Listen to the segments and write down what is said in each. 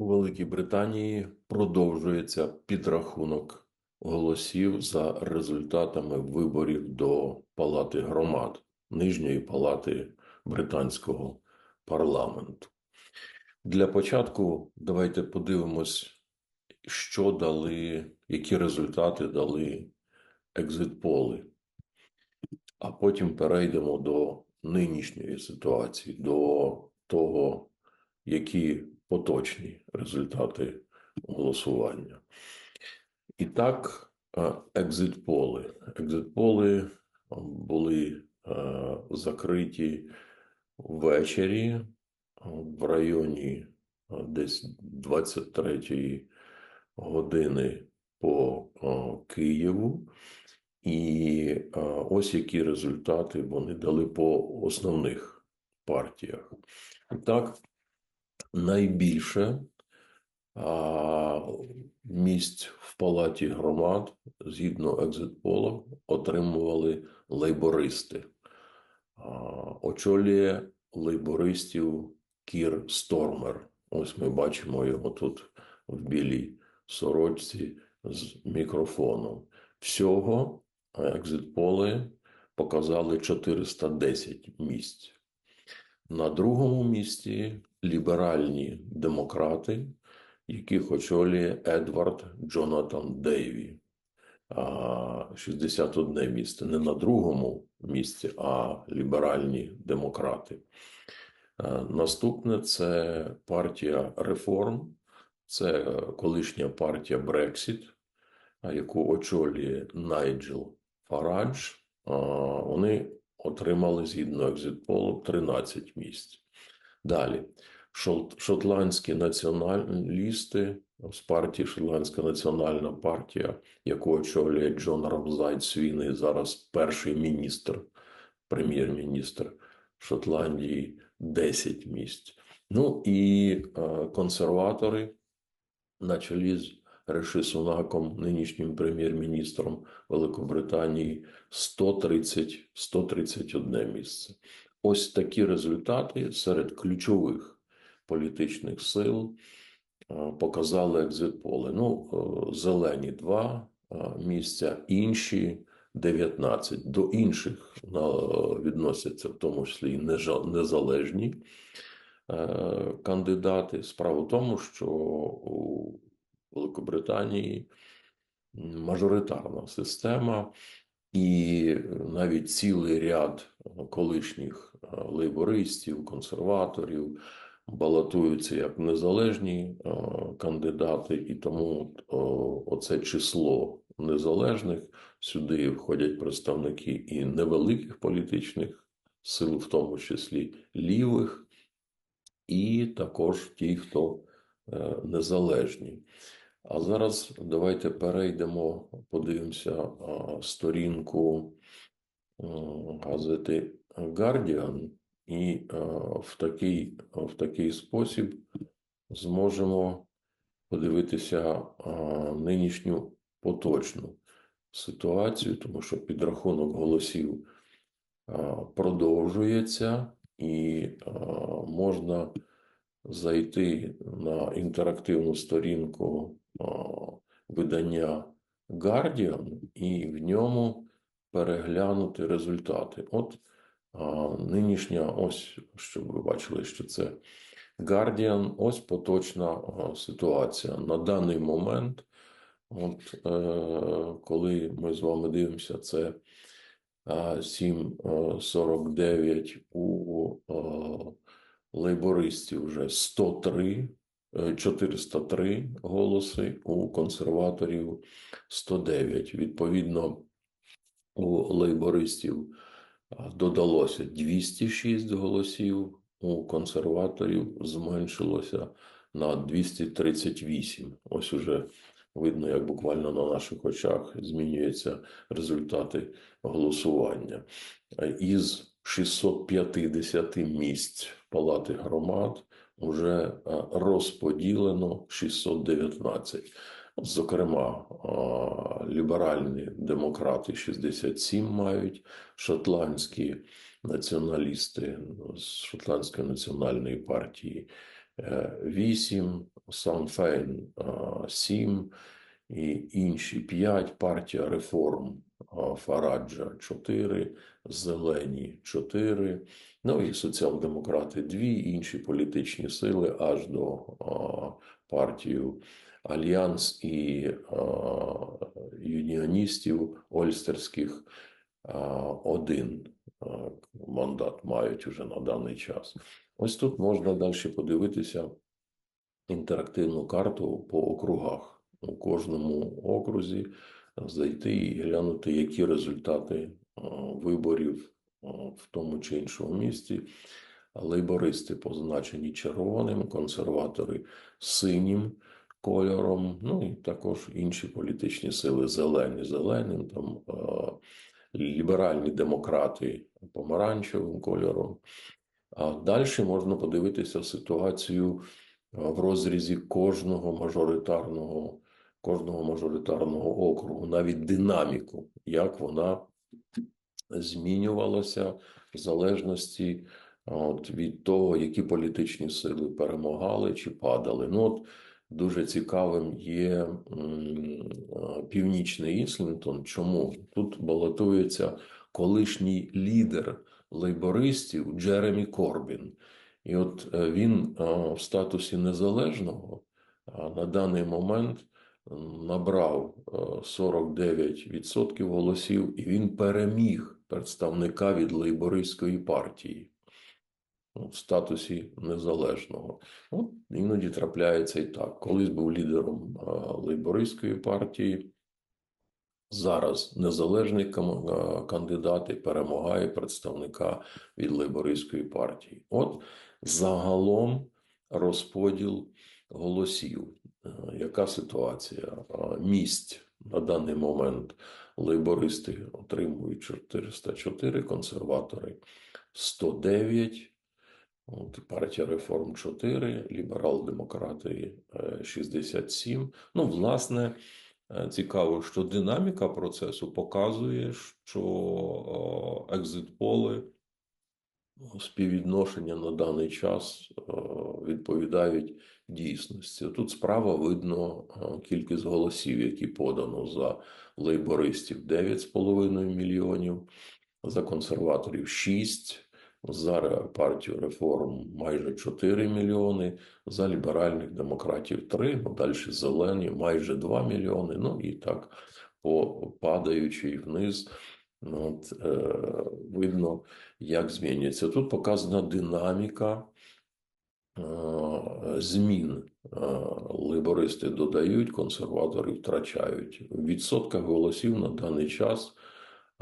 У Великій Британії продовжується підрахунок голосів за результатами виборів до Палати громад Нижньої палати британського парламенту. Для початку давайте подивимось, що дали, які результати дали екзитполи, а потім перейдемо до нинішньої ситуації, до того, які поточні результати голосування. І так, е, екзитполи. Екзитполи були е, закриті ввечері е, в районі е, десь 23 години по е, Києву. І е, ось які результати вони дали по основних партіях. Так, найбільше місць в палаті громад, згідно екзитполу, отримували лейбористи. Очолює лейбористів Кір Стормер. Ось ми бачимо його тут в білій сорочці з мікрофоном. Всього екзитполи показали 410 місць. На другому місці ліберальні демократи, яких очолює Едвард Джонатан Дейві. А, 61 місце. Не на другому місці, а ліберальні демократи. Наступне це партія реформ, це колишня партія Брексіт, яку очолює Найджел Фарадж. Вони отримали згідно екзитполу 13 місць. Далі, шотландські націоналісти з партії Шотландська національна партія, яку очолює Джон Рамзайт Свіний, зараз перший міністр, прем'єр-міністр Шотландії, 10 місць. Ну і е, консерватори на чолі з Реши Сунаком, нинішнім прем'єр-міністром Великобританії, 130, 131 місце. Ось такі результати серед ключових політичних сил е, показали екзитполи. Ну, е, зелені 2 місця, інші 19. До інших е, відносяться в тому числі і незалежні е, кандидати. Справа в тому, що у Великобританії мажоритарна система, і навіть цілий ряд колишніх е, лейбористів, консерваторів балотуються як незалежні е, кандидати, і тому е, оце число незалежних сюди входять представники і невеликих політичних сил, в тому числі лівих, і також ті, хто е, незалежні. А зараз давайте перейдемо, подивимося сторінку газети Guardian, і в такий, в такий спосіб зможемо подивитися нинішню поточну ситуацію, тому що підрахунок голосів продовжується, і можна зайти на інтерактивну сторінку видання Guardian і в ньому переглянути результати. От нинішня, ось щоб ви бачили, що це Guardian, ось поточна ситуація. На даний момент, от, е, коли ми з вами дивимося, це 7,49 у е, лейбористів вже 103, е, 403 голоси, у консерваторів 109. Відповідно, у лейбористів додалося 206 голосів, у консерваторів зменшилося на 238. Ось уже видно, як буквально на наших очах змінюються результати голосування. Із 650 місць Палати громад вже е, розподілено 619. Зокрема, е, ліберальні демократи 67 мають, шотландські націоналісти з Шотландської національної партії 8, Санфейн 7 і інші 5, партія реформ Фараджа 4, Зелені 4, ну і соціал-демократи 2, інші політичні сили аж до партію Альянс і юніоністів ольстерських один мандат мають уже на даний час. Ось тут можна далі подивитися інтерактивну карту по округах. У кожному окрузі зайти і глянути, які результати виборів в тому чи іншому місті. Лейбористи позначені червоним, консерватори синім кольором, ну і також інші політичні сили зелені зеленим, там е, ліберальні демократи помаранчевим кольором. А далі можна подивитися ситуацію е, в розрізі кожного мажоритарного, кожного мажоритарного округу, навіть динаміку, як вона змінювалася в залежності от, від того, які політичні сили перемагали чи падали. Ну, от, дуже цікавим є е, північний Іслінтон. Чому? Тут балотується колишній лідер лейбористів Джеремі Корбін. І от е, він е, в статусі незалежного на даний момент набрав е, 49% голосів, і він переміг представника від лейбористської партії в статусі незалежного. От іноді трапляється і так. Колись був лідером лейбористської партії, зараз незалежний кандидат і перемагає представника від лейбористської партії. От загалом розподіл голосів. Е, Яка ситуація? Місць на даний момент лейбористи отримують 404, консерватори 109. От, партія реформ 4, ліберал-демократи е, 67. Ну, власне, е, цікаво, що динаміка процесу показує, що е, екзит-поли співвідношення на даний час е, відповідають дійсності. Тут справа видно е, кількість голосів, які подано за лейбористів 9,5 мільйонів, за консерваторів 6, за партію реформ майже 4 мільйони, за ліберальних демократів 3, ну далі зелені майже 2 мільйони. Ну і так по падаючи вниз. Ну, От, е, видно, як змінюється. Тут показана динаміка е, змін. Е, лейбористи додають, консерватори втрачають. В відсотках голосів на даний час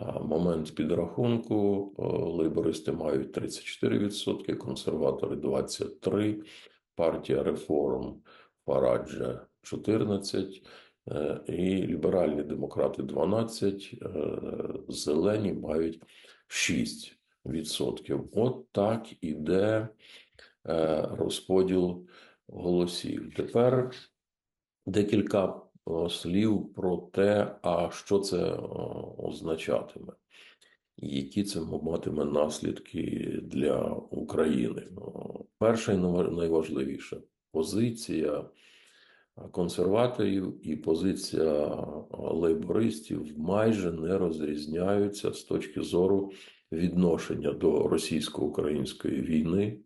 момент підрахунку е, лейбористи мають 34%, консерватори 23%, партія реформ Фараджа 14%, е, і ліберальні демократи 12%, е, зелені мають 6%. От так іде розподіл голосів. Тепер декілька слів про те, а що це е, означатиме, які це матиме наслідки для України. Ну, Перше і найва- найважливіше позиція консерваторів і позиція е, лейбористів майже не розрізняються з точки зору відношення до російсько-української війни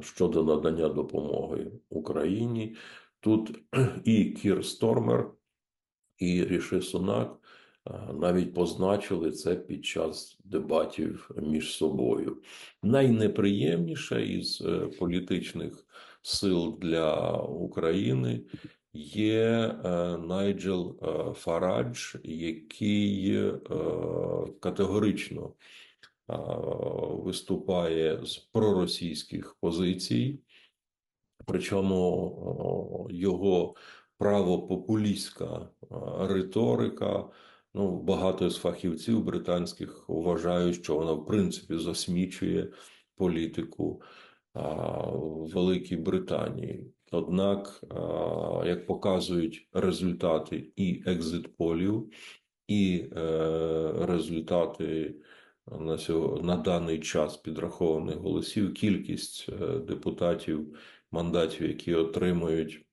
щодо надання допомоги Україні. Тут і Кір Стормер, і Ріши Сунак навіть позначили це під час дебатів між собою. Найнеприємніше із е, політичних сил для України є е, Найджел е, Фарадж, який категорично виступає з проросійських позицій, причому його правопопулістська е, риторика. Ну, багато з фахівців британських вважають, що вона в принципі засмічує політику а, Великій Британії. Однак, а, як показують результати і екзит-полів, і е, результати на, сьо- на даний час підрахованих голосів, кількість е, депутатів, мандатів, які отримують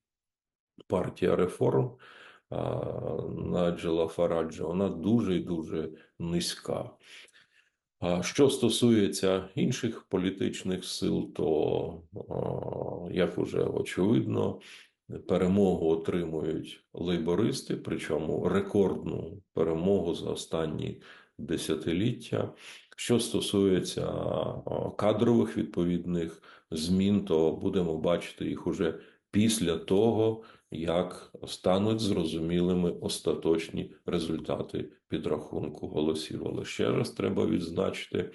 партія реформ Наджела Фараджа, вона дуже і дуже низька. А що стосується інших політичних сил, то, як уже очевидно, перемогу отримують лейбористи, причому рекордну перемогу за останні десятиліття. Що стосується кадрових відповідних змін, то будемо бачити їх уже після того, як стануть зрозумілими остаточні результати підрахунку голосів. Але ще раз треба відзначити,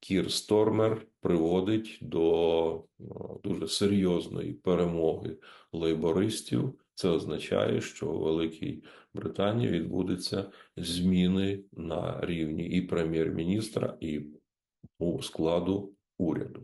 Кір Стормер приводить до е, дуже серйозної перемоги лейбористів. Це означає, що у Великій Британії відбудуться зміни на рівні і прем'єр-міністра, і у складу уряду.